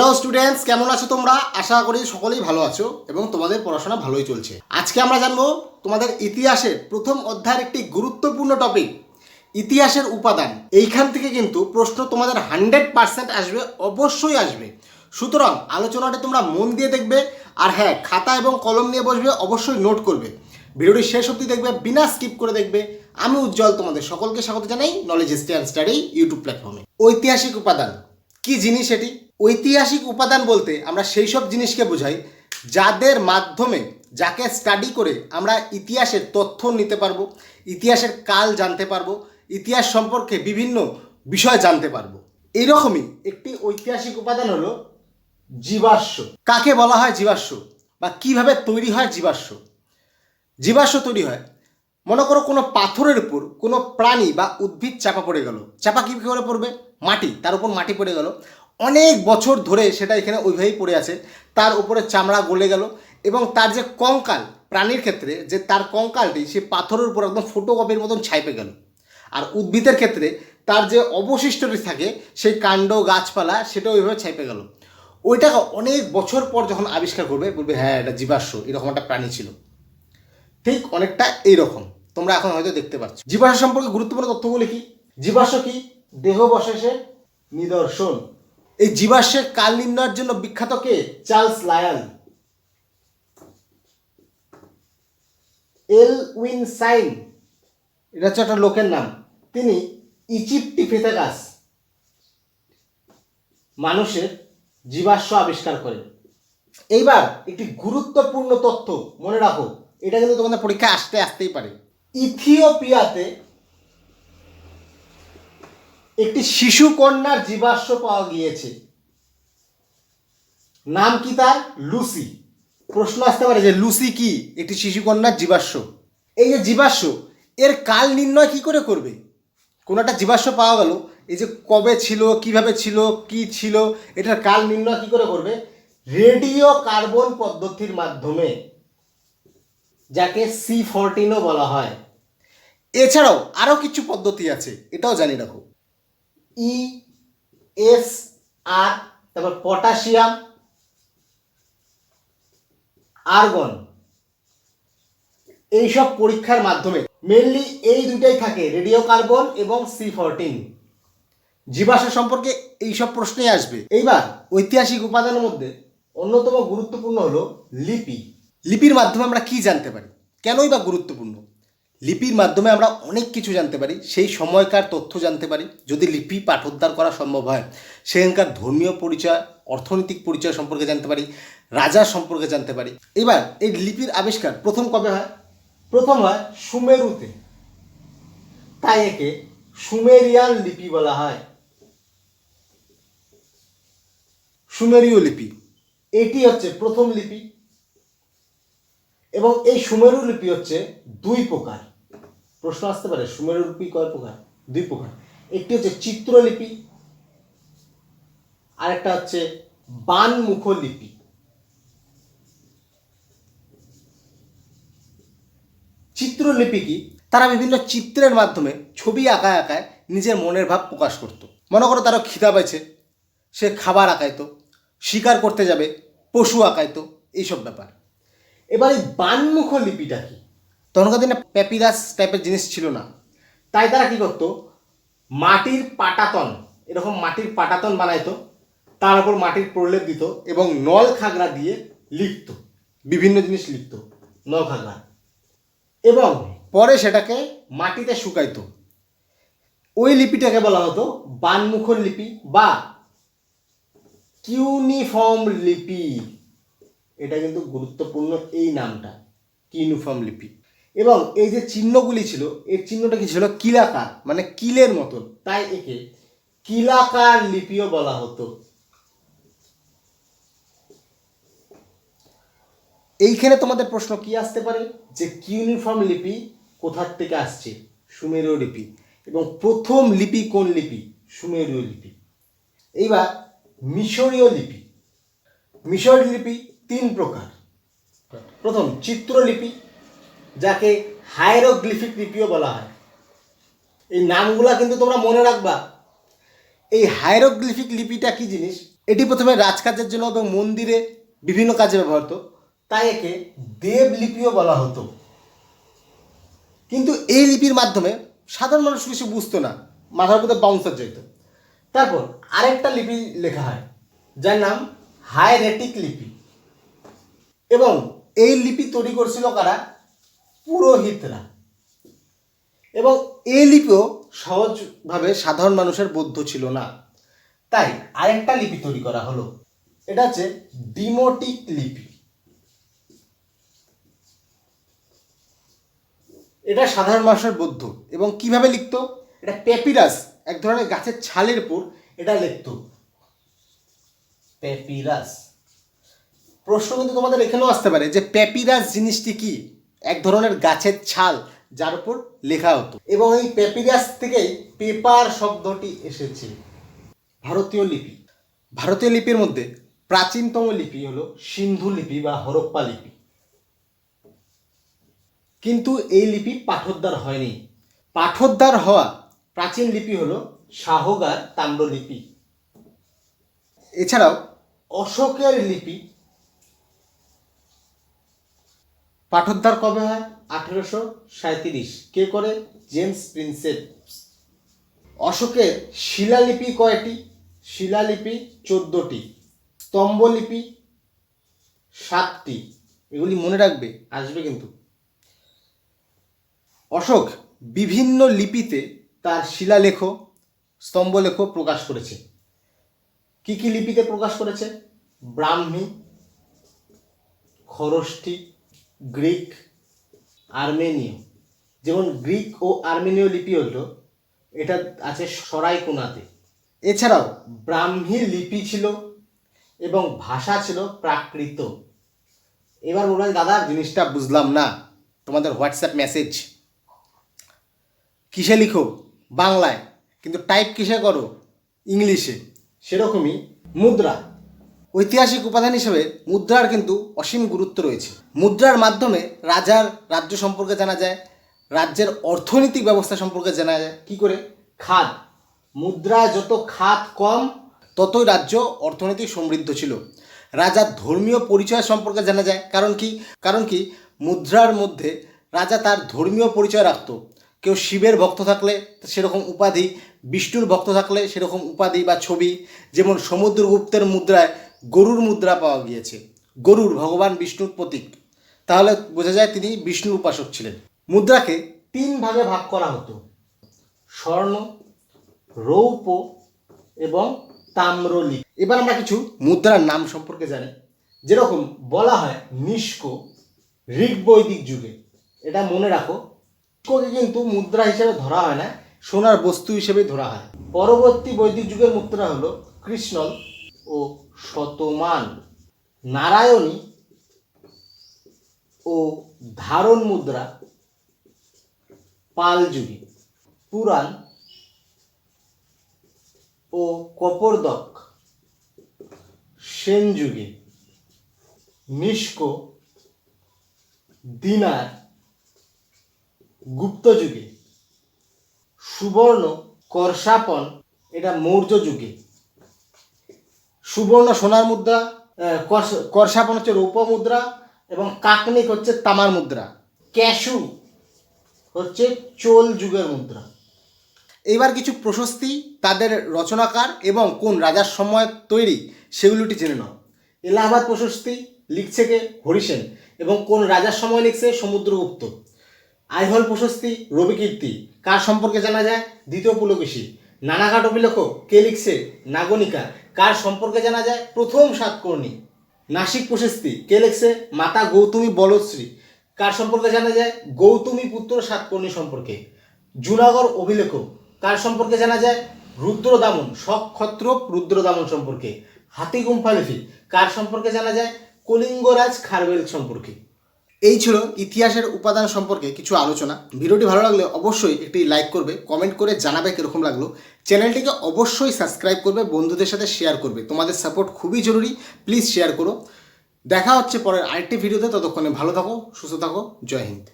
Hello students কেমন আছো তোমরা? আশা করি সকলেই ভালো আছো এবং তোমাদের পড়াশোনা ভালোই চলছে। আজকে আমরা জানব তোমাদের ইতিহাসের প্রথম অধ্যায়ের একটি গুরুত্বপূর্ণ টপিক ইতিহাসের উপাদান। এইখান থেকে কিন্তু প্রশ্ন তোমাদের হান্ড্রেড পার্সেন্ট আসবে, অবশ্যই আসবে। সুতরাং আলোচনাটা তোমরা মন দিয়ে দেখবে, আর হ্যাঁ খাতা এবং কলম নিয়ে বসবে, অবশ্যই নোট করবে। ভিডিওটি শেষ অবধি দেখবে, বিনা স্কিপ করে দেখবে। আমি উজ্জ্বল, তোমাদের সকলকে স্বাগত জানাই নলেজ অ্যান্ড স্টাডি ইউটিউব প্ল্যাটফর্মে ঐতিহাসিক উপাদান, কি জিনিস এটি? ঐতিহাসিক উপাদান বলতে আমরা সেই সব জিনিসকে বোঝাই যাদের মাধ্যমে, যাকে স্টাডি করে আমরা ইতিহাসের তথ্য নিতে পারব, ইতিহাসের কাল জানতে পারব, ইতিহাস সম্পর্কে বিভিন্ন বিষয় জানতে পারব। এইরকমই একটি ঐতিহাসিক উপাদান হলো জীবাশ্ম। কাকে বলা হয় জীবাশ্ম? বা কীভাবে তৈরি হয় জীবাশ্ম? জীবাশ্ম তৈরি হয়, মনে করো কোনো পাথরের উপর কোনো প্রাণী বা উদ্ভিদ চাপা পড়ে গেল। চাপা কী করে পড়বে? মাটি, তার উপর মাটি পড়ে গেল। অনেক বছর ধরে সেটা এখানে ওইভাবেই পড়ে আছে। তার উপরে চামড়া গলে গেল এবং তার যে কঙ্কাল প্রাণীর ক্ষেত্রে, যে তার কঙ্কালটি সে পাথরের উপর একদম ফটোকপির মতন ছাইপে গেল। আর উদ্ভিদের ক্ষেত্রে তার যে অবশিষ্টটি থাকে, সেই কাণ্ড, গাছপালা সেটা ওইভাবে ছাইপে গেল। ওইটাকে অনেক বছর পর যখন আবিষ্কার করবে, বলবে হ্যাঁ এটা জীবাশ্ম, এরকম একটা প্রাণী ছিল। ঠিক অনেকটা এইরকম। তোমরা এখন হয়তো দেখতে পাচ্ছ। জীবাশ্ম সম্পর্কে গুরুত্বপূর্ণ তথ্যগুলি কি? জীবাশ্ম কি? দেহবশেষের নিদর্শন। এই জীবাশ্মের কাল নির্ণয়ের জন্য বিখ্যাত কে? চার্লস লায়ান। এল উইন সাইন এটা হচ্ছে একটা লোকের নাম। তিনি ইজিপ্টিফেথাকাস মানুষের জীবাশ্ম আবিষ্কার করেন। এইবার একটি গুরুত্বপূর্ণ তথ্য মনে রাখো, এটা কিন্তু তোমাদের পরীক্ষায় আসতে আসতেই পারে। ইথিওপিয়াতে একটি শিশু কন্যার জীবাশ্ম পাওয়া গিয়েছে। নাম কি তার? লুসি। প্রশ্ন আসতে পারে যে লুসি কি? একটি শিশু কন্যার জীবাশ্ম। এই যে জীবাশ্ম, এর কাল নির্ণয় কি করে করবে? কোনো একটা জীবাশ্ম পাওয়া গেল, এই যে কবে ছিল, কীভাবে ছিল, কি ছিল, এটার কাল নির্ণয় কি করে করবে? রেডিও কার্বন পদ্ধতির মাধ্যমে, যাকে সি ফোরটিনও বলা হয়। এছাড়াও আরও কিছু পদ্ধতি আছে, এটাও জানি রাখো। ই, এস, আর, তারপর পটাশিয়াম, আর্গন। এইসব পরীক্ষার মাধ্যমে মেনলি এই দুইটাই থাকে রেডিও কার্বন এবং সি ফোরটিন জীবাশ্ম সম্পর্কে এইসব প্রশ্নেই আসবে। এইবার ঐতিহাসিক উপাদানের মধ্যে অন্যতম গুরুত্বপূর্ণ হলো লিপি। লিপির মাধ্যমে আমরা কি জানতে পারি? কেনই বা গুরুত্বপূর্ণ? লিপির মাধ্যমে আমরা অনেক কিছু জানতে পারি, সেই সময়কার তথ্য জানতে পারি, যদি লিপি পাঠোদ্ধার করা সম্ভব হয়। সেখানকার ধর্মীয় পরিচয়, অর্থনৈতিক পরিচয় সম্পর্কে জানতে পারি রাজার সম্পর্কে জানতে পারি। এবার, এই লিপির আবিষ্কার প্রথম কবে হয়? প্রথম হয় সুমেরুতে। তাই একে সুমেরিয়ান লিপি বলা হয়। সুমেরীয় লিপি, এটি হচ্ছে প্রথম লিপি এবং এই সুমেরু লিপি হচ্ছে দুই প্রকার। প্রশ্ন আসতে পারে সুমেরু লিপি কয় প্রকার? দুই প্রকার। একটি হচ্ছে চিত্রলিপি, আরেকটা হচ্ছে বানমুখ লিপি চিত্রলিপি কি? তারা বিভিন্ন চিত্রের মাধ্যমে ছবি আঁকায় আঁকায় নিজের মনের ভাব প্রকাশ করত। মনে করো তারা খিদা পেয়েছে, সে খাবার আঁকাইতো, শিকার করতে যাবে, পশু আঁকাইতো, এইসব ব্যাপার। এবার এই বানমুখ লিপিটা কি? তখনকার দিনে প্যাপিরাস টাইপের জিনিস ছিল না। তাই তারা কি করতো? মাটির পাটাতন, এরকম মাটির পাটাতন বানাইতো, তার উপর মাটির প্রলেপ দিত এবং নল খাগড়া দিয়ে লিখত, বিভিন্ন জিনিস লিখত, নল খাগড়া। এবং পরে সেটাকে মাটিতে শুকাইতো। ওই লিপিটাকে বলা হতো বানমুখর লিপি বা কিউনিফর্ম লিপি। এটা কিন্তু গুরুত্বপূর্ণ এই নামটা, কিউনিফর্ম লিপি। এবং এই যে চিহ্নগুলি ছিল, এর চিহ্নটা কি ছিল? কিলাকার মানে কিলের মতন তাই একে কিলাকার লিপিও বলা হতো। এইখানে তোমাদের প্রশ্ন কি আসতে পারে? যে কিউনিফর্ম লিপি কোথার থেকে আসছে? সুমেরীয় লিপি। এবং প্রথম লিপি কোন লিপি? সুমেরীয় লিপি। এইবার মিশরীয় লিপি। মিশরীয় লিপি তিন প্রকার। প্রথম চিত্রলিপি যাকে হাইরোগ্লিফিক লিপিও বলা হয়। এই নামগুলা কিন্তু তোমরা মনে রাখবা। এই হাইরোগ্লিফিক লিপিটা কি জিনিস? এটি প্রথমে রাজকাজের জন্য এবং মন্দিরে বিভিন্ন কাজে ব্যবহার হতো তাই একে দেবলিপিও বলা হতো। কিন্তু এই লিপির মাধ্যমে সাধারণ মানুষ কিছু বুঝতো না। মাথার মধ্যে বাউন্সার যেত। তারপর আরেকটা লিপি লেখা হয়, যার নাম হাইরেটিক লিপি। এবং এই লিপি তৈরি করছিল কারা? পুরোহিতরা। এবং এই লিপিও সহজভাবে সাধারণ মানুষের বৌদ্ধ ছিল না। তাই আরেকটা লিপি তৈরি করা হলো। এটা হচ্ছে ডিমোটিক লিপি। এটা সাধারণ মানুষের বৌদ্ধ। এবং কীভাবে লিখতো? এটা পেপিরাস, এক ধরনের গাছের ছালের উপর এটা লিখতো। পেপিরাস। প্রশ্ন কিন্তু তোমাদের এখানেও আসতে পারে যে পেপিরাস জিনিসটি কি? এক ধরনের গাছের ছাল যার উপর লেখা হতো। এবং এই পেপিরাস থেকেই পেপার শব্দটি এসেছে। ভারতীয় লিপি। ভারতীয় লিপির মধ্যে প্রাচীনতম লিপি হলো সিন্ধু লিপি বা হরপ্পা লিপি। কিন্তু এই লিপি পাঠোদ্ধার হয়নি। পাঠোদ্ধার হওয়া প্রাচীন লিপি হলো শাহগার তাম্রলিপি। এছাড়াও অশোকের লিপি পাঠোদ্ধার কবে হয়? আঠেরোশো সাঁত্রিশ কে করে? James Prinsep. অশোকের শিলালিপি কয়টি? শিলালিপি চোদ্দটি, স্তম্ভলিপি সাতটি। এগুলি মনে রাখবে, আসবে কিন্তু। অশোক বিভিন্ন লিপিতে তার শিলালেখ, স্তম্ভলেখ প্রকাশ করেছে। কি কি লিপিতে প্রকাশ করেছে? ব্রাহ্মী, খরষ্ঠী গ্রিক আর্মেনীয়। যেমন গ্রিক ও আর্মেনীয় লিপি হলো এটা আছে সরাইকোনাতে এছাড়াও ব্রাহ্মী লিপি ছিল এবং ভাষা ছিল প্রাকৃত। এবার বলবেন দাদা জিনিসটা বুঝলাম না। তোমাদের হোয়াটসঅ্যাপ মেসেজ। কিসে লিখো? বাংলায়। কিন্তু টাইপ কিসে করো? ইংলিশে। সেরকমই মুদ্রা। ঐতিহাসিক উপাদান হিসেবে মুদ্রার কিন্তু অসীম গুরুত্ব রয়েছে। মুদ্রার মাধ্যমে রাজার রাজ্য সম্পর্কে জানা যায়, রাজ্যের অর্থনৈতিক ব্যবস্থা সম্পর্কে জানা যায়। কি করে? খাদ। মুদ্রা যত খাত কম, ততই রাজ্য অর্থনৈতিক সমৃদ্ধ ছিল। রাজার ধর্মীয় পরিচয় সম্পর্কে জানা যায়। কারণ কি? কারণ কি? মুদ্রার মধ্যে রাজা তার ধর্মীয় পরিচয় রাখতো। কেউ শিবের ভক্ত থাকলে সেরকম উপাধি, বিষ্ণুর ভক্ত থাকলে সেরকম উপাধি বা ছবি, যেমন সমুদ্রগুপ্তের মুদ্রায় গরুর মুদ্রা পাওয়া গিয়েছে। গরুর ভগবান বিষ্ণুর প্রতীক। তাহলে বোঝা যায় তিনি বিষ্ণুর উপাসক ছিলেন। মুদ্রাকে তিন ভাগে ভাগ করা হতো। স্বর্ণ, রৌপ্য এবং তাম্রলিপি। এবার আমরা কিছু মুদ্রার নাম সম্পর্কে জানি। যেরকম বলা হয় নিষ্ক ঋগ বৈদিক যুগে। এটা মনে রাখো নিষ্ককে কিন্তু মুদ্রা হিসেবে ধরা হয় না, সোনার বস্তু হিসেবে ধরা হয়। পরবর্তী বৈদিক যুগের মুদ্রা হলো কৃষ্ণল ও শতমান নারায়ণী ও ধারণ মুদ্রা পাল যুগে পুরাণ ও কপরদক সেন যুগে নিষ্ক দিনার গুপ্ত যুগে সুবর্ণ করসাপন এটা মৌর্য যুগে সুবর্ণ সোনার মুদ্রা করসাপন হচ্ছে রৌপ্য মুদ্রা এবং কাকনিক হচ্ছে তামার মুদ্রা। ক্যাশু হচ্ছে চোল যুগের মুদ্রা। এবার কিছু প্রশস্তি, তাদের রচনাকার এবং কোন রাজার সময় তৈরি সেগুলোটি জেনে নাও। এলাহাবাদ প্রশস্তি লিখছে কে? হরিসেন এবং কোন রাজার সময় লিখছে? সমুদ্রগুপ্ত আইহল প্রশস্তি রবিকীর্তি কার সম্পর্কে জানা যায়? দ্বিতীয় পুলকেশী নানাঘাট অভিলেখ কে লিখছে? নাগনিকা। কার সম্পর্কে জানা যায়? প্রথম সাতকর্ণী নাসিক প্রশস্তি। কে লিখছে? মাতা গৌতমী বলশ্রী। কার সম্পর্কে জানা যায়? গৌতমী পুত্র সাতকর্ণী সম্পর্কে। জুনাগড় অভিলেখ। কার সম্পর্কে জানা যায়? রুদ্রদামন। সক্ষত্র রুদ্রদামন সম্পর্কে। হাতিগুম্ফা লিপি। কার সম্পর্কে জানা যায়? কলিঙ্গরাজ খারবেল সম্পর্কে। এই ছিল ইতিহাসের উপাদান সম্পর্কে কিছু আলোচনা। ভিডিওটি ভালো লাগলে অবশ্যই একটি লাইক করবে, কমেন্ট করে জানাবে কীরকম লাগল। চ্যানেলটিকে অবশ্যই সাবস্ক্রাইব করবে, বন্ধুদের সাথে শেয়ার করবে। তোমাদের সাপোর্ট খুবই জরুরি, প্লিজ শেয়ার করো। দেখা হচ্ছে পরের আরেকটি ভিডিওতে, ততক্ষণে ভালো থাকো, সুস্থ থাকো, জয় হিন্দ।